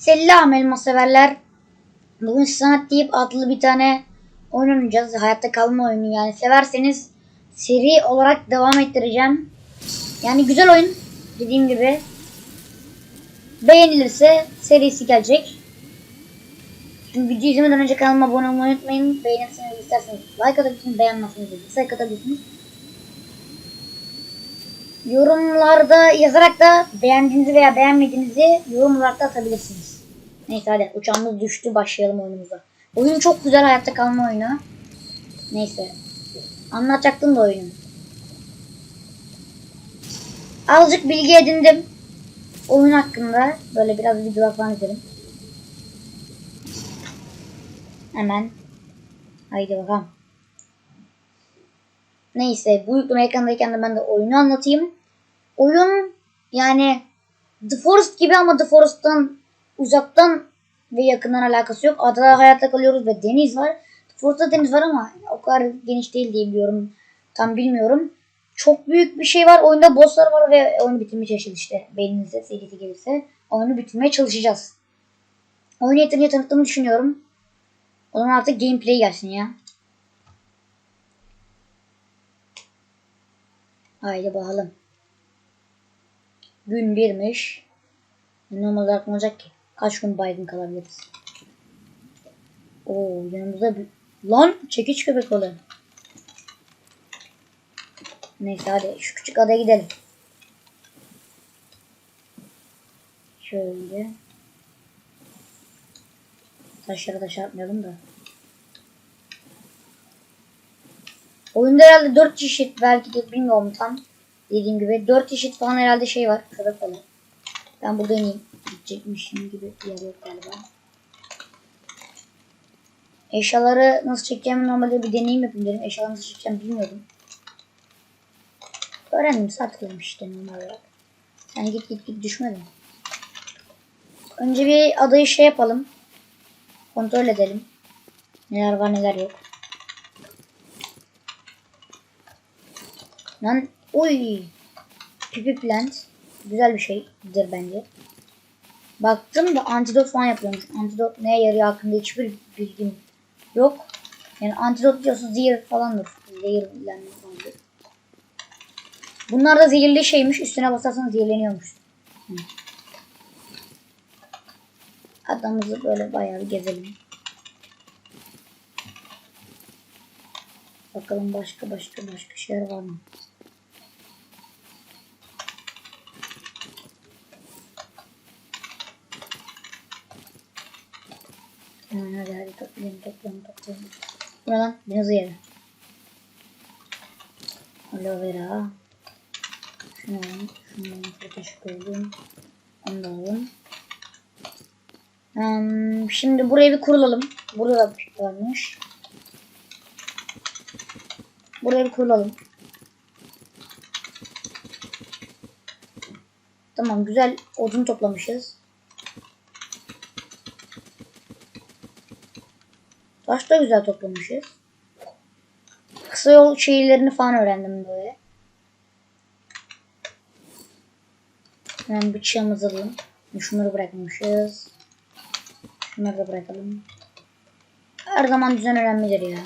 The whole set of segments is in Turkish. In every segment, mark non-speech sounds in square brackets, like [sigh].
Selam elma severler. Bugün sanat deyip adlı bir tane oyun oynayacağız. Hayatta kalma oyunu yani. Severseniz seri olarak devam ettireceğim. Yani güzel oyun. Dediğim gibi. Beğenilirse serisi gelecek. Şimdi video izlemeden önce kanalıma abone olmayı unutmayın. Beğenirseniz isterseniz like atabilirsiniz. Beğenmezseniz dislike atabilirsiniz. Yorumlarda yazarak da beğendiğinizi veya beğenmediğinizi yorum olarak da atabilirsiniz. Neyse hadi uçağımız düştü başlayalım oyunumuza. Oyun çok güzel hayatta kalma oyunu. Neyse. Anlatacaktım da oyunu. Azıcık bilgi edindim. Oyun hakkında. Böyle biraz videolar falan izledim. Hemen. Haydi bakalım. Neyse bu yükleme ekrandayken de ben de oyunu anlatayım. Oyun yani The Forest gibi ama The Forest'tan uzaktan ve yakından alakası yok. Adada hayatta kalıyoruz ve deniz var. The Forest'ta deniz var ama o kadar geniş değil diye biliyorum. Tam bilmiyorum. Çok büyük bir şey var. Oyunda bosslar var ve oyunu bitirmeye çalışacağız işte. Beyninize serisi gelirse oyunu bitirmeye çalışacağız. Oyunu yeterince tanıttığımı düşünüyorum. O zaman artık gameplay gelsin ya. Haydi bakalım. Gün birmiş. Normal olarak ne olacak ki? Kaç gün baygın kalabiliriz? Oo yanımızda bir... Lan çekiç köpek balığı. Neyse hadi şu küçük adaya gidelim. Şöyle. Taşlara da çarpmayalım da. Oyunda herhalde 4 çeşit belki de bilmiyorum tam. Dediğim gibi 4 çeşit falan herhalde şey var. Köpek balığı. Ben burada ineyim. Gidecekmişim gibi bir yer yok galiba. Eşyaları nasıl çekeceğimi normalde bir deneyim yapayım dedim. Eşyaları nasıl çekeceğim bilmiyordum. Öğrendim satıyorum işte normal olarak. Sen git git git düşmedin. Önce bir adayı şey yapalım. Kontrol edelim. Neler var neler yok. Lan uy. Pipi plant. Güzel bir şeydir bence. Baktım da antidot falan yapıyormuş. Antidot neye yarıyor hakkında hiçbir bilgim yok. Yani antidot diyorsa zehir falandır. Zehirlenme falandır. Bunlar da zehirli şeymiş. Üstüne basarsan zehirleniyormuş. Hı. Adamızı böyle bayağı bir gezelim. Bakalım başka başka başka şeyler var mı? Hemen hadi hadi toplayalım toplayalım toplayalım. Bu ne lan? Deniz yeri. Aloe vera. Şunu alalım. Alalım. Teşekkür ederim. Onu da alalım. Hmm, şimdi burayı bir kurulalım. Burada da şey varmış. Buraya bir kurulalım. Tamam güzel odun toplamışız. Taş da güzel toplamışız. Kısa yol şeylerini falan öğrendim böyle. Hemen bıçağımızı alalım. Şunları bırakmışız. Şunları da bırakalım. Her zaman düzen önemlidir ya.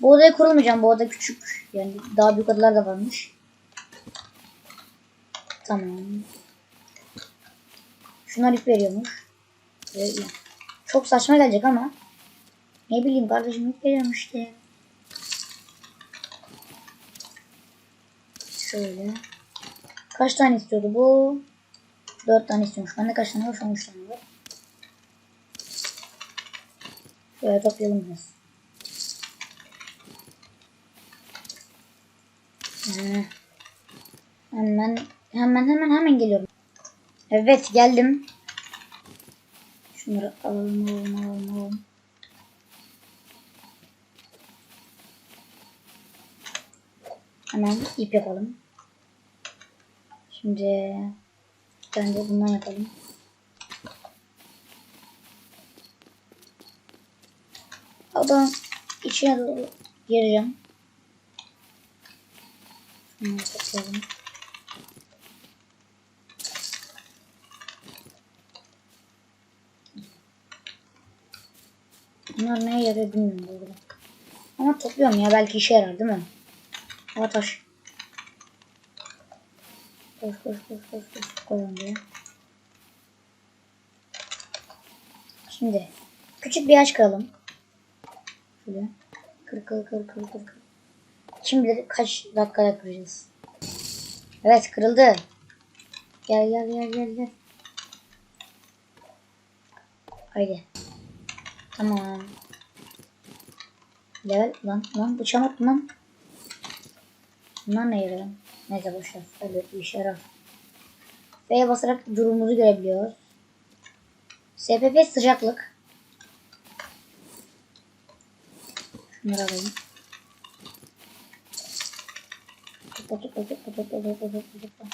Bu odaya kurulmayacağım. Bu oda küçük. Yani daha büyük odalar da varmış. Tamam. Şunlar ip veriyormuş. Çok saçma gelecek ama. Ne bileyim kardeşim ip veriyormuş işte. Şöyle. Kaç tane istiyordu bu? Dört tane istiyormuş. Bende kaç tane var? Şu an üç tane var. Şöyle toplayalım biraz. Ee, Hemen hemen hemen hemen geliyorum. Evet geldim. Şunları alalım alalım alalım alalım. Hemen ip yapalım. Şimdi bence bundan yapalım. Odanın içine doğru gireceğim. Şunu toplayalım. Bunlar neye yarıyor bilmiyorum bu arada. Ama topluyorum ya belki işe yarar değil mi? Aa taş. Koş koş koş koş koş. Koyalım buraya. Şimdi küçük bir ağaç kıralım. Şöyle. Kır kır kır kır kır kır. Şimdi kaç dakikada kıracağız? Evet kırıldı. Gel gel gel gel gel. Haydi. Tamam. Level lan lan bıçağım attım lan. Bunlar ne yarıyor? Neyse boşver. Öyle bir işe yarar. F'ye basarak durumumuzu görebiliyoruz. SPP sıcaklık. Şunları alayım. Topla topla topla topla topla topla topla.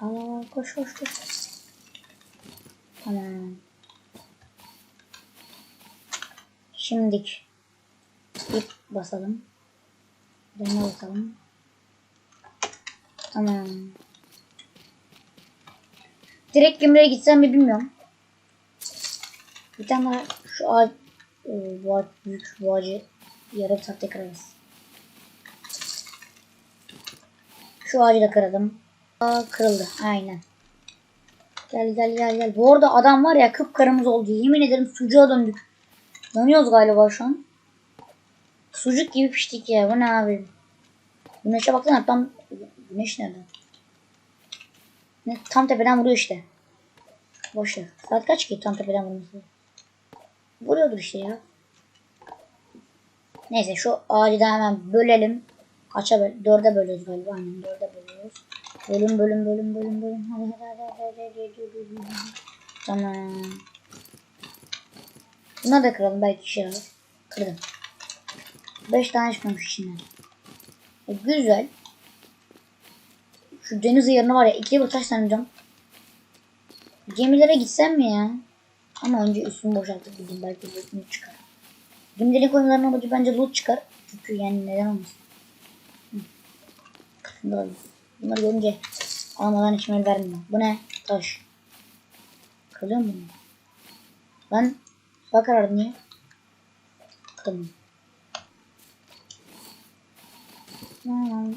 Aa, koş koş koş. Tamam. Şimdik ip basalım. Dene basalım. Tamam. Direkt gümrüğe gitsem mi bilmiyorum. Bir tane daha şu ağaç, e, bu ağaç büyük bu ağacı yarım kırarız. Şu ağacı da kırdım. Aa, kırıldı. Aynen. Gel gel gel gel. Bu arada adam var ya kıpkırmızı oldu. Yemin ederim sucuğa döndük. Yanıyoruz galiba şu an. Sucuk gibi piştik ya. Bu ne abi? Güneşe baksana tam güneş nerede? Ne, tam tepeden vuruyor işte. Boş ver. Saat kaç ki tam tepeden vurması? Vuruyordur işte ya. Neyse şu ağacı da hemen bölelim. Kaça böl? Dörde bölüyoruz galiba. Aynen dörde bölüyoruz. Bölüm bölüm bölüm bölüm bölüm. Hadi hadi hadi hadi hadi hadi hadi. Tamam. Bunları da kıralım belki işe yarar. Kırdım. 5 tane çıkmamış içinden. E, güzel. Şu deniz yerine var ya ikili bir taş sanacağım. Gemilere gitsem mi ya? Ama önce üstümü boşaltıp gideyim belki loot çıkar. Gemilerin koymalarının amacı bence loot çıkar. Çünkü yani neden olmasın. Hı. Şunu da alayım. Bunları görünce almadan içime el vermiyor. Bu ne? Taş. Kırılıyor mu bunu? Ben bak karardı niye? Tamam. Tamam.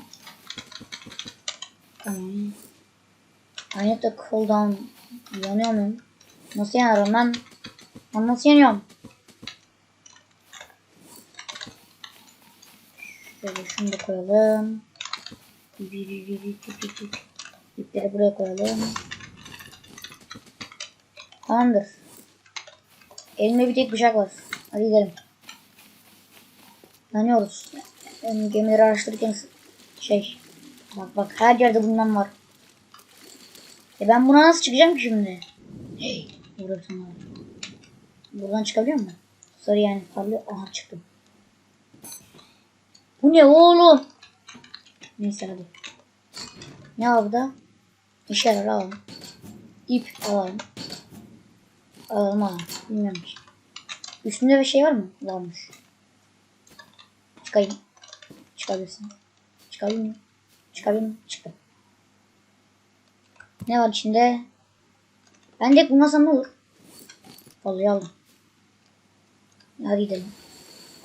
Tamam. I need to cool down. Yanıyor muyum? Nasıl yanarım ben? Ben nasıl yanıyorum? Şöyle şunu da koyalım. İpleri buraya koyalım. Tamamdır. Elimde bir tek bıçak var. Hadi gidelim. Yanıyoruz. Yani gemileri araştırırken şey. Bak bak her yerde bundan var. E ben buna nasıl çıkacağım ki şimdi? Hey. Burada bir tane var. Buradan çıkabiliyor mu? Sarı yani parlıyor. Aha çıktım. Bu ne oğlum? Neyse hadi. Ne var burada? İşe yarar alalım. İp alalım. Bilmiyorum ki. Üstünde bir şey var mı? Varmış. Çıkayım. Çıkabilirsin. Çıkabilir miyim? Çıkabilir miyim? Çıktım. Ne var içinde? Ben de bulmasam ne olur? Vallahi aldım. Hadi gidelim.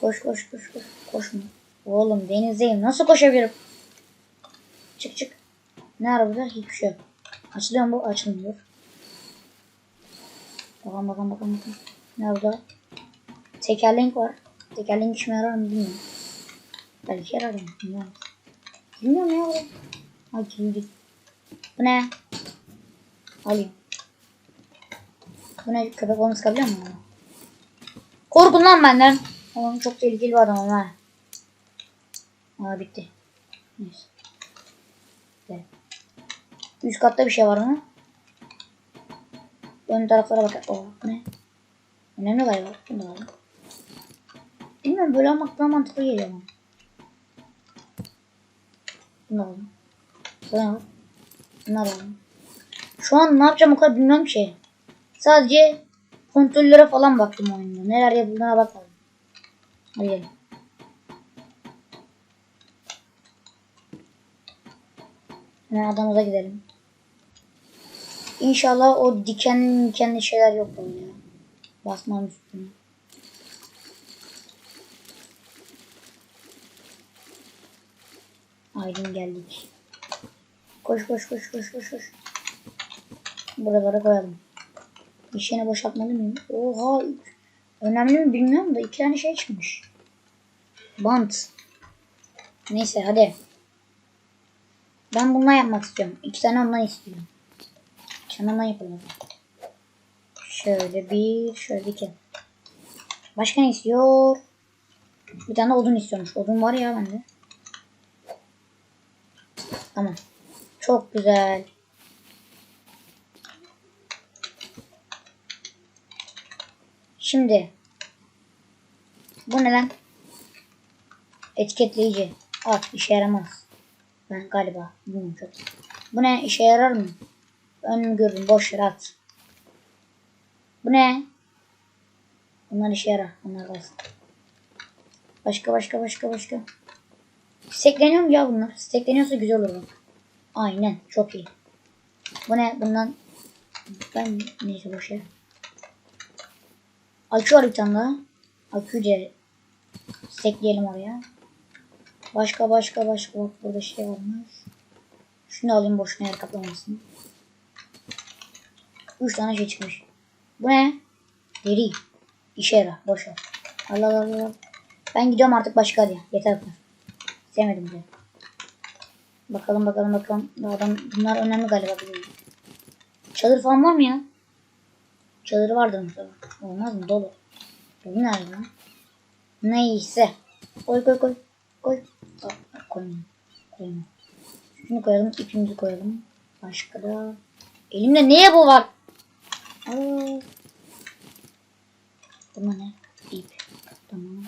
Koş koş koş koş. Koşma. Oğlum denizdeyim. Nasıl koşabilirim? Çık çık. Ne ara burada? Hiçbir şey yok. Açılıyor mu? Açılmıyor. Bakalım bakalım bakalım. bakalım. Ne burada? Tekerlek var. Tekerlek işime yarar mı bilmiyorum. Belki yarar mı bilmiyorum. Bilmiyorum ya. bu. Ha girdik. Bu ne? Alayım. Bu ne? Köpek onu sıkabiliyor mu? Korkun lan benden. Oğlum çok tehlikeli bir adamım ha. Aa bitti. Neyse. Gel. Üst katta bir şey var mı? Ön taraflara bak. Oh, ne? Önemli galiba. Bunu da alalım. Bilmiyorum böyle olmak daha mantıklı geliyor bana. Bunu da alalım. Bunu alalım. Bunu alalım. Şu an ne yapacağım o kadar bilmiyorum ki. Sadece kontrollere falan baktım oyunda. Neler yapıldığına bakmadım. Hadi gelin. Hemen adamıza gidelim. İnşallah o dikenli dikenli şeyler yok böyle ya. Basmam üstüne. Aydın geldik. Koş koş koş koş koş koş. Buralara koyalım. İşini boşaltmalı mıyım? Oha. Önemli mi bilmiyorum da iki tane şey çıkmış. Bant. Neyse hadi. Ben bundan yapmak istiyorum. İki tane ondan istiyorum. Ondan yapalım. Şöyle bir, şöyle iki. Başka ne istiyor? Bir tane odun istiyormuş. Odun var ya bende. Tamam. Çok güzel. Şimdi. Bu ne lan? Etiketleyici. At işe yaramaz. Ben galiba bilmiyorum çok. Bu ne işe yarar mı? Önümü gördüm boş ver at. Bu ne? Bunlar işe yarar. Bunlar kalsın. Başka başka başka başka. Stekleniyor mu ya bunlar? Stekleniyorsa güzel olur. Aynen çok iyi. Bu ne? Bundan ben neyse boş ver. Akü var bir tane daha. Akü de stekleyelim oraya. Başka başka başka bak burada şey varmış. Şunu alayım boşuna yer kaplamasın. Üç tane şey çıkmış. Bu ne? Deri. İşe yarar. Boş ver. Allah Allah Allah. Ben gidiyorum artık başka diye. Yeter bu. Sevmedim diye. Bakalım bakalım bakalım. Bu adam bunlar önemli galiba. Çadır falan var mı ya? Çadır vardır mutlaka. Olmaz mı? Dolu. Dolu nerede lan? Neyse. Koy koy koy. Koy. Koyma. Koyma. Şunu koyalım. ipimizi koyalım. Başka da. Elimde neye bu var? Bu ne? İp. Tamam.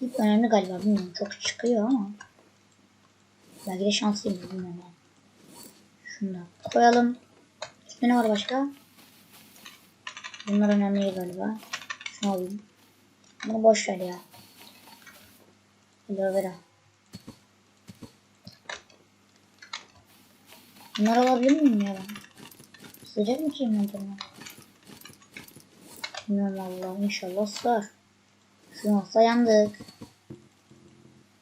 İp önemli galiba. Bilmiyorum. Çok çıkıyor ama. Belki de şanslıyım. Bilmiyorum ben. Şunu da koyalım. Üstüne ne var başka? Bunlar önemli galiba. Şunu alayım. Bunu boş ver ya. Aloe vera. Bunları alabilir miyim ya ben? Sıcak mı inventörüme? Bilmiyorum valla. İnşallah sığar. Olsa yandık.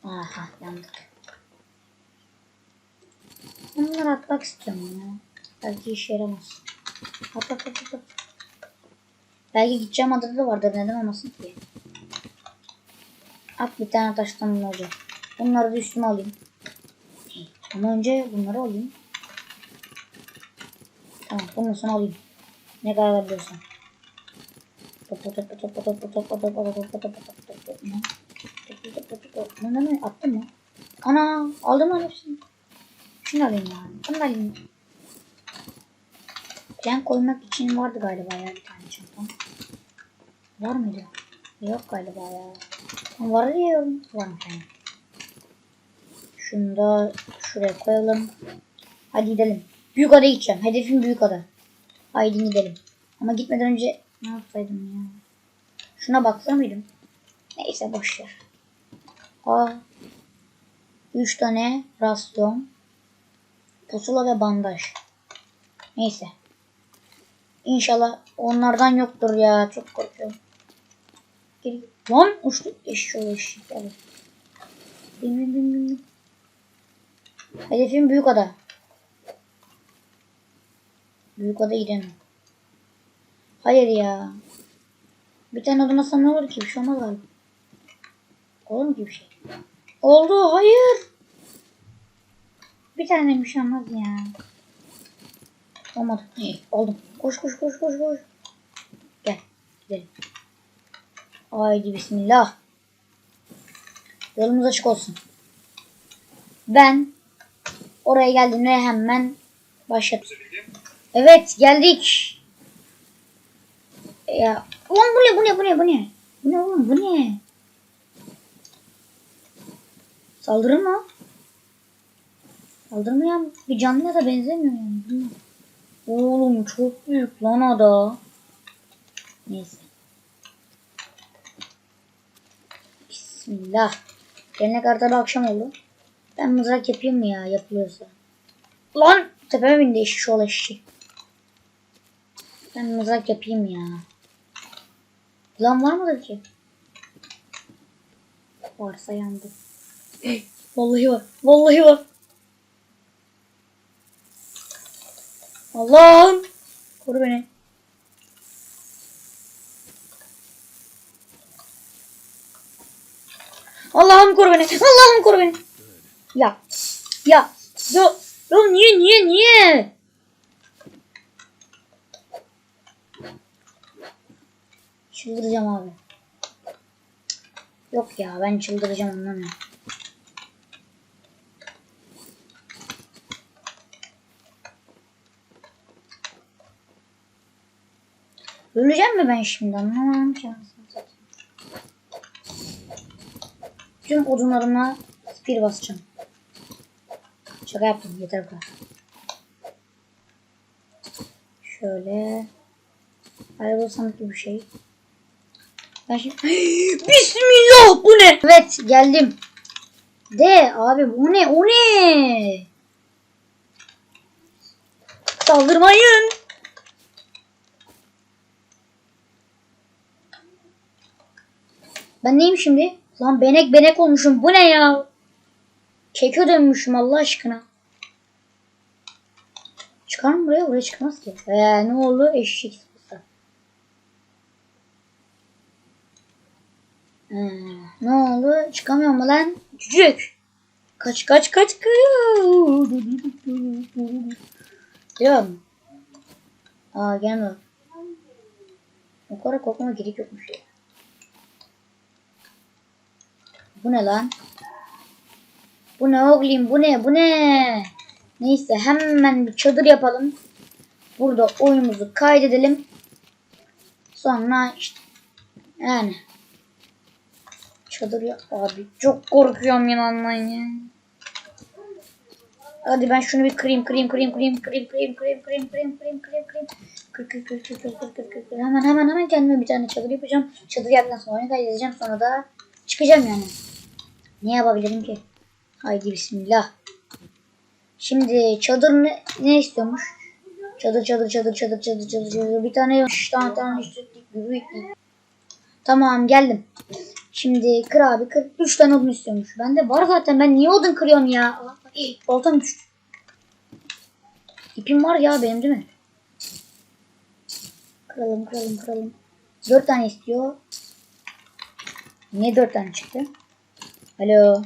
Aha yandık. Bunları atmak istiyorum ya. Belki işe yaramaz. At at at at. Belki gideceğim adada da vardır neden olmasın ki. At bir tane taştan bulmaca. Bunları da üstüme alayım. Ama önce bunları alayım. Tamam bunun sana alayım. Ne kadar alabiliyorsan. Ne ne ne attın mı? Ana aldım mı hepsini? Şunu alayım ya. Bunu da alayım. Plan koymak için vardı galiba ya bir tane çantam. Var mıydı? Yok galiba ya. Var diyorum. Var mı tane? Şunu da şuraya koyalım. Hadi gidelim. Büyük ada gideceğim. Hedefim büyük ada. Haydi gidelim. Ama gitmeden önce ne yapsaydım ya? Şuna baksana mıydım? Neyse boş ver. Aa. Üç tane rasyon. Pusula ve bandaj. Neyse. İnşallah onlardan yoktur ya. Çok korkuyorum. Gel. Lan uçtu. Eşşoğlu eşek. Evet. Hedefim büyük ada. Büyük ada gidemem. Hayır ya. Bir tane odun alsam ne olur ki? Bir şey olmaz galiba. Olur mu ki bir şey? Oldu. Hayır. Bir tane bir şey olmaz ya. Olmadı. İyi, Oldum. Koş koş koş koş koş. Gel. Gidelim. Haydi bismillah. Yolumuz açık olsun. Ben oraya geldiğimde hemen başladım. Evet geldik. Ya ulan bu ne bu ne bu ne bu ne? Bu ne oğlum bu ne? Saldırır mı? Saldırmayan bir canlıya da benzemiyor yani. Oğlum çok büyük lan ada. Neyse. Bismillah. Gelene kadar da akşam oldu. Ben mızrak yapayım mı ya yapılıyorsa. Lan tepeme bindi eşi ol eşi. Ben mızrak yapayım ya. Lan var mıdır ki? Varsa yandı. Vallahi var. Vallahi var. Allah'ım. Koru beni. Allah'ım koru beni. Allah'ım koru beni. Ya. Ya. Ya. Ya niye niye niye? Çıldıracağım abi. Yok ya ben çıldıracağım anlamıyorum. Öleceğim mi ben şimdi anlamadım ki. Tüm odunlarıma bir basacağım. Şaka yaptım yeter bu kadar. Şöyle. Araba sanki bir şey. [gasps] Bismillah bu ne? Evet geldim. De abi bu ne o ne? Saldırmayın. Ben neyim şimdi? Lan benek benek olmuşum. Bu ne ya? Keke dönmüşüm Allah aşkına. Çıkar mı buraya? Buraya çıkmaz ki. Ee, ne oldu? Eşek ne oldu? Çıkamıyor mu lan? Cücük. Kaç kaç kaç kaç. Diyor mu? Aa gelme. O kadar korkmama gerek yokmuş ya. Bu ne lan? Bu ne oğlum bu ne bu ne? Neyse hemen bir çadır yapalım. Burada oyunumuzu kaydedelim. Sonra işte yani çadır yap abi çok korkuyorum inanmayın ya. Hadi ben şunu bir kırayım kırayım kırayım kırayım kırayım kırayım kırayım kırayım kırayım kırayım kırayım kırayım kır kır kır kır kır kır kır kır kır hemen hemen hemen kendime bir tane çadır yapacağım. Çadır yaptıktan sonra oyunu kaydedeceğim sonra da çıkacağım yani. Ne yapabilirim ki? Haydi bismillah. Şimdi çadır ne, ne istiyormuş? Çadır çadır çadır çadır çadır çadır çadır. Bir tane tane tane büyük. Tamam geldim. Şimdi kır abi kır. Üç tane odun istiyormuş. Bende var zaten. Ben niye odun kırıyorum ya? Baltam düştü. İpim var ya benim değil mi? Kıralım kıralım kıralım. Dört tane istiyor. Niye dört tane çıktı? Alo.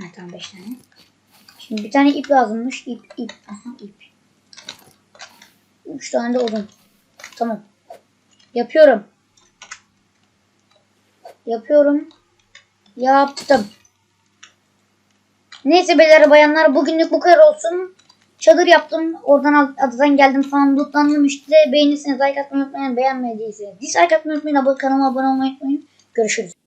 Ha tamam 5 tane. Şimdi bir tane ip lazımmış. İp ip. Aha ip. 3 tane de odun. Tamam. Yapıyorum. Yapıyorum. Yaptım. Neyse beyler bayanlar bugünlük bu kadar olsun. Çadır yaptım. Oradan adadan geldim falan lootlandım işte. Beğenirseniz like atmayı unutmayın. Beğenmediyseniz dislike atmayı unutmayın. Abone, kanalıma abone olmayı unutmayın. Görüşürüz.